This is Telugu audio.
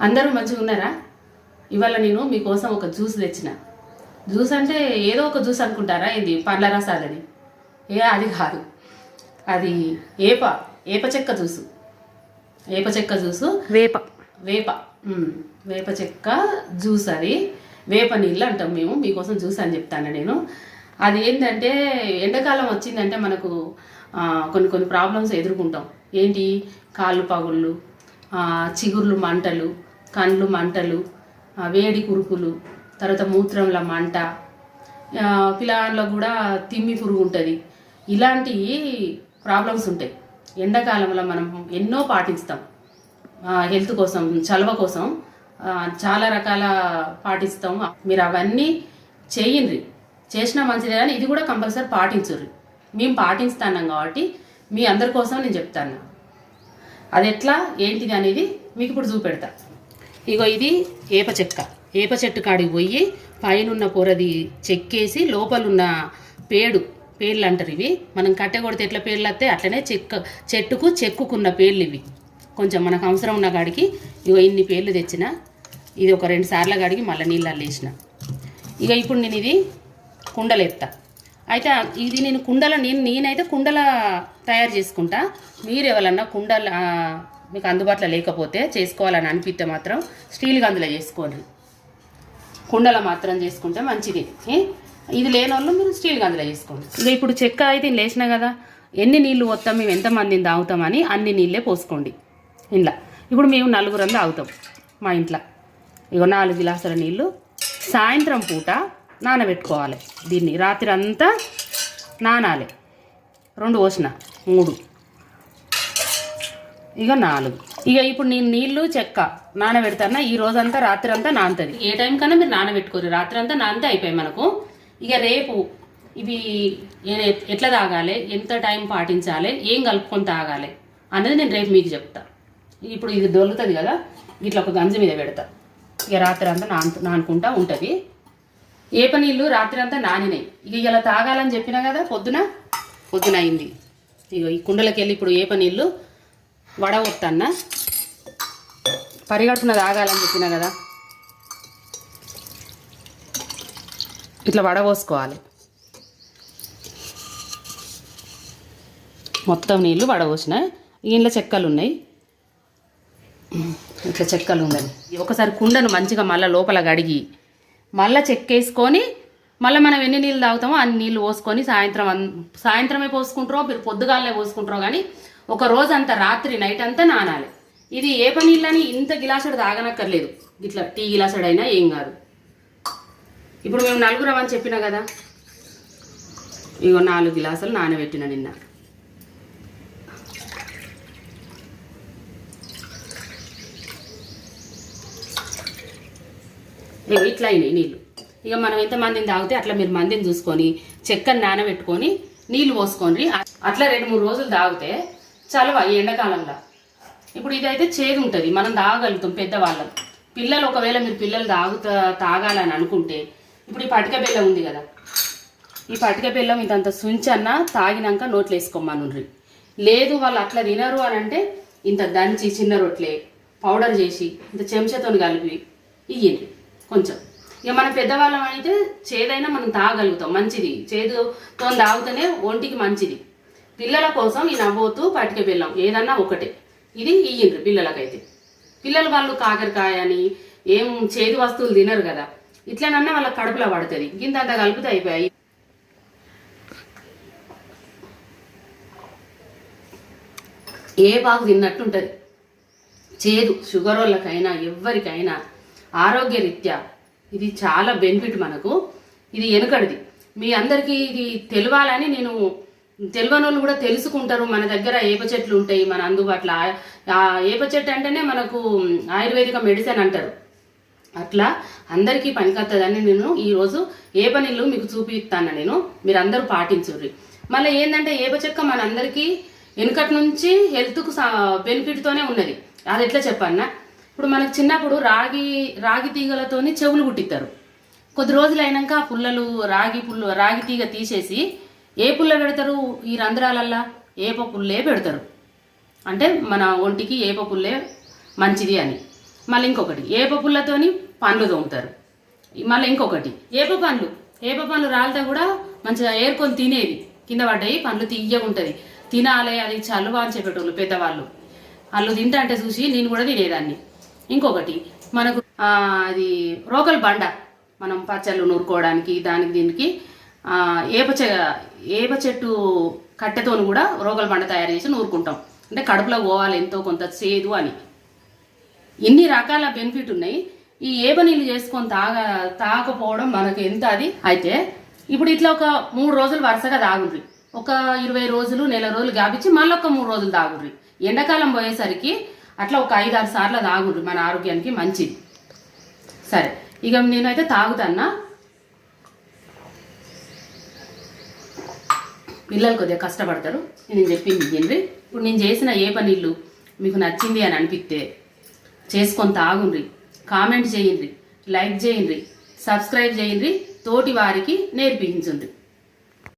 అందరూ మంచిగా ఉన్నారా? ఇవాళ నేను మీకోసం ఒక జ్యూస్ తెచ్చిన. జ్యూస్ అంటే ఏదో ఒక జ్యూస్ అనుకుంటారా? ఇది పండ్ల రసాలని. ఏ అది కాదు. అది ఏప ఏప చెక్క జ్యూసు. ఏప చెక్క జ్యూసు. వేప. వేప. వేప చెక్క జ్యూస్ అది. వేప నీళ్ళు అంటాం మేము. మీకోసం జ్యూస్ అని చెప్తాను నేను. అది ఏంటంటే ఎండాకాలం వచ్చిందంటే మనకు కొన్ని కొన్ని ప్రాబ్లమ్స్ ఎదుర్కొంటాం. ఏంటి? కాళ్ళు పగుళ్ళు చిగుర్లు మంటలు కండ్లు మంటలు వేడి కురుకులు తర్వాత మూత్రంలో మంట ఆ, కూడా తిమ్మి పురుగు ఉంటుంది. ఇలాంటి ప్రాబ్లమ్స్ ఉంటాయి. ఎండాకాలంలో మనం ఎన్నో పాటిస్తాం. హెల్త్ కోసం చలవ కోసం చాలా రకాల పాటిస్తాం. మీరు అవన్నీ చేయండి చేసినా మంచిదే కానీ ఇది కూడా కంపల్సరీ పాటించుర్రి. మేము పాటిస్తాన్నాం కాబట్టి మీ అందరి కోసం నేను చెప్తాను అది ఎట్లా ఏంటిది అనేది మీకు ఇప్పుడు చూపెడతా. ఇగో ఇది ఏప చెక్క. ఏప చెట్టు కాడికి పోయి పైనున్న పొరది చెక్కేసి లోపలున్న పేడు పేర్లు అంటారు ఇవి. మనం కట్టె కొడితే ఎట్లా పేర్లు వస్తే అట్లనే చెక్క చెట్టుకు చెక్కుకున్న పేర్లు ఇవి కొంచెం మనకు అవసరం ఉన్న కాడికి ఇగో ఇన్ని పేర్లు తెచ్చిన. ఇది ఒక రెండు సార్ల కాడికి మళ్ళీ నీళ్ళల్లో వేసిన. ఇక ఇప్పుడు నేను ఇది కుండలు ఎత్తా. అయితే ఇది నేను కుండల నేను నేనైతే కుండల తయారు చేసుకుంటా. మీరు ఎవరన్నా కుండల మీకు అందుబాటులో లేకపోతే చేసుకోవాలని అనిపిస్తే మాత్రం స్టీల్ గందులో చేసుకోండి. కుండల మాత్రం చేసుకుంటే మంచిది. ఇది లేని వాళ్ళు మీరు స్టీల్ గందులో చేసుకోండి. ఇక ఇప్పుడు చెక్క అయితే లేచినా కదా ఎన్ని నీళ్ళు వస్తాం మేము ఎంతమందిని తాగుతామని అన్ని నీళ్ళే పోసుకోండి. ఇంట్లో. ఇప్పుడు మేము నలుగురం తాగుతాం మా ఇంట్లో. ఇగో నాలుగు గ్లాసుల నీళ్ళు సాయంత్రం పూట నానబెట్టుకోవాలి. దీన్ని రాత్రి అంతా నానాలి. రెండు పోసిన. మూడు. ఇక నాలుగు. ఇక ఇప్పుడు నేను నీళ్ళు చెక్క నానబెడతానా? ఈ రోజంతా రాత్రి అంతా నానుతుంది ఏ టైం కన్నా మీరు నానబెట్టుకోరు. రాత్రి అంతా నానితే అయిపోయి మనకు. ఇక రేపు ఇవి ఎట్లా తాగాలి? ఎంత టైం పాటించాలి? ఏం కలుపుకొని తాగాలి? అనేది నేను రేపు మీకు చెప్తా. ఇప్పుడు ఇది దొరుకుతుంది కదా ఇట్లా ఒక గంజి మీద పెడతా. ఇక రాత్రి అంతా నాను నానుకుంటా ఉంటుంది. ఏప నీళ్ళు రాత్రి అంతా నానినాయి. ఇక ఇలా తాగాలని చెప్పినా కదా పొద్దున? పొద్దున అయింది. ఇక ఈ కుండలకి వెళ్ళి ఇప్పుడు ఏప నీళ్ళు వడ వడగొత్తన్న పరిగడుపున తాగాలని చెప్పినా కదా. ఇట్లా వడపోసుకోవాలి మొత్తం నీళ్ళు వడపోసిన ఇంట్లో చెక్కలు ఉన్నాయి. ఇట్లా చెక్కలు ఉన్నాయి. ఒకసారి కుండను మంచిగా మళ్ళీ లోపల కడిగి మళ్ళీ చెక్కేసుకొని మళ్ళీ మనం ఎన్ని నీళ్ళు తాగుతామో అన్ని నీళ్ళు పోసుకొని సాయంత్రం అన్- సాయంత్రమే పోసుకుంటారో మీరు పొద్దుగాలనే పోసుకుంటారో కానీ ఒక రోజు రాత్రి నైట్ అంతా నానాలి. ఇది ఏ పని ఇల్లని ఇంత గిలాసుడు తాగనక్కర్లేదు. ఇట్లా టీ గిలాసుడు అయినా ఏం కాదు. ఇప్పుడు మేము నలుగురం అని చెప్పినా కదా? ఇగో నాలుగు గిలాసులు నానబెట్టిన నిన్న. ఇట్లా అయినాయి నీళ్ళు. ఇక మనం ఎంత మందిని తాగితే అట్లా మీరు మందిని చూసుకొని చెక్కని నానబెట్టుకొని నీళ్ళు పోసుకోండి అట్లా రెండు మూడు రోజులు తాగితే చలవ ఈ ఎండాకాలంలో. ఇప్పుడు ఇదైతే చేదు ఉంటుంది మనం తాగలుగుతాం పెద్దవాళ్ళం. పిల్లలు ఒకవేళ మీరు పిల్లలు తాగుతా తాగాలని అనుకుంటే ఇప్పుడు ఈ పటిక బెల్లం ఉంది కదా. ఈ పటిక బెల్లం ఇదంత సుంచన్న తాగినాక నోట్లు వేసుకోమనుండ్రి లేదు వాళ్ళు అట్లా తినరు అని అంటే ఇంత దంచి చిన్న రొట్లే పౌడర్ చేసి ఇంత చెంచాతో కలిపి ఇయ్యండి కొంచెం. ఇక మన పెద్దవాళ్ళం అయితే చేదైనా మనం తాగలుగుతాం మంచిది. చేదుతో తాగితేనే ఒంటికి మంచిది. పిల్లల కోసం ఈ నవ్వుతూ పటిక బెల్లం ఏదన్నా ఒకటే. ఇది ఇయ్యిండ్రు పిల్లలకైతే. పిల్లలు వాళ్ళు కాకరకాయ అని ఏం చేదు వస్తువులు తినరు కదా. ఇట్లనన్నా వాళ్ళ కడుపులో పడుతుంది. గింత అంత కలిపితే అయిపోయాయి ఏ బాగు తిన్నట్టుంటుంది. చేదు షుగర్ వాళ్ళకైనా ఎవరికైనా ఆరోగ్య రీత్యా ఇది చాలా బెనిఫిట్ మనకు. ఇది వెనుకడిది మీ అందరికీ ఇది తెలియాలని నేను తెలియని వాళ్ళు కూడా తెలుసుకుంటారు. మన దగ్గర ఏప చెట్లు ఉంటాయి. మన అందుబాటులో ఆ- ఏప చెట్టు అంటేనే మనకు ఆయుర్వేదిక మెడిసిన్ అంటారు. అట్లా అందరికీ పనికొస్తుందని నేను ఈరోజు ఏప నీళ్ళు మీకు చూపిస్తాను నేను. మీరు అందరూ పాటించుర్రి. మళ్ళీ ఏంటంటే ఏప చెక్క మనందరికీ వెనుకటి నుంచి హెల్త్కు బెనిఫిట్తోనే ఉన్నది. అది ఎట్లా చెప్పన్నా? ఇప్పుడు మనకు చిన్నప్పుడు రాగి రాగి తీగలతోని చెవులు కుట్టిస్తారు కొద్ది రోజులు అయినాక పుల్లలు రాగి పుల్ల రాగి తీగ తీసేసి ఏ పుల్ల పెడతారు ఈ రంధ్రాలల్లా? ఏప పుల్లే పెడతారు. అంటే మన ఒంటికి ఏప పుల్లే మంచిది అని. మళ్ళీ ఇంకొకటి ఏప పుల్లతోని పండ్లు తోముతారు. మళ్ళీ ఇంకొకటి ఏప పండ్లు? ఏప పండ్లు రాలితే కూడా మంచిగా ఏరుకొని తినేది కింద పడ్డాయి పండ్లు తీయగా ఉంటుంది. తినాలి అది చలువ అని చెప్పేటోళ్ళు పెద్దవాళ్ళు. వాళ్ళు తింటా అంటే చూసి నేను కూడా తినేదాన్ని. ఇంకొకటి మనకు అది రోకల్ బండ. మనం పచ్చళ్ళు నూరుకోవడానికి దానికి దీనికి ఏప ఏప చెట్టు కట్టెతోని కూడా రోగల బండ తయారు చేసి నూరుకుంటాం. అంటే కడుపులో పోవాలి ఎంతో కొంత చేదు అని. ఇన్ని రకాల బెనిఫిట్ ఉన్నాయి. ఈ ఏప నీళ్ళు చేసుకొని తాగ తాగకపోవడం మనకు ఎంత అది? అయితే ఇప్పుడు ఇట్లా ఒక మూడు రోజులు వరుసగా తాగుండ్రి. ఒక ఇరవై రోజులు నెల రోజులు గాపించి మళ్ళీ ఒక మూడు రోజులు తాగుండ్రి. ఎండాకాలం పోయేసరికి అట్లా ఒక ఐదు ఆరు సార్లు తాగుండ్రి మన ఆరోగ్యానికి మంచిది. సరే ఇక నేనైతే తాగుతాన్నా. పిల్లలు కొద్దిగా కష్టపడతారు. నేను చెప్పింది ఇయ్యండి ఇప్పుడు నేను చేసిన ఏ పనిళ్ళు మీకు నచ్చింది అని అనిపిస్తే చేసుకొని తాగుండ్రి. కామెంట్ చేయండి లైక్ చేయండి సబ్స్క్రైబ్ చేయండి తోటి వారికి నేర్పించండి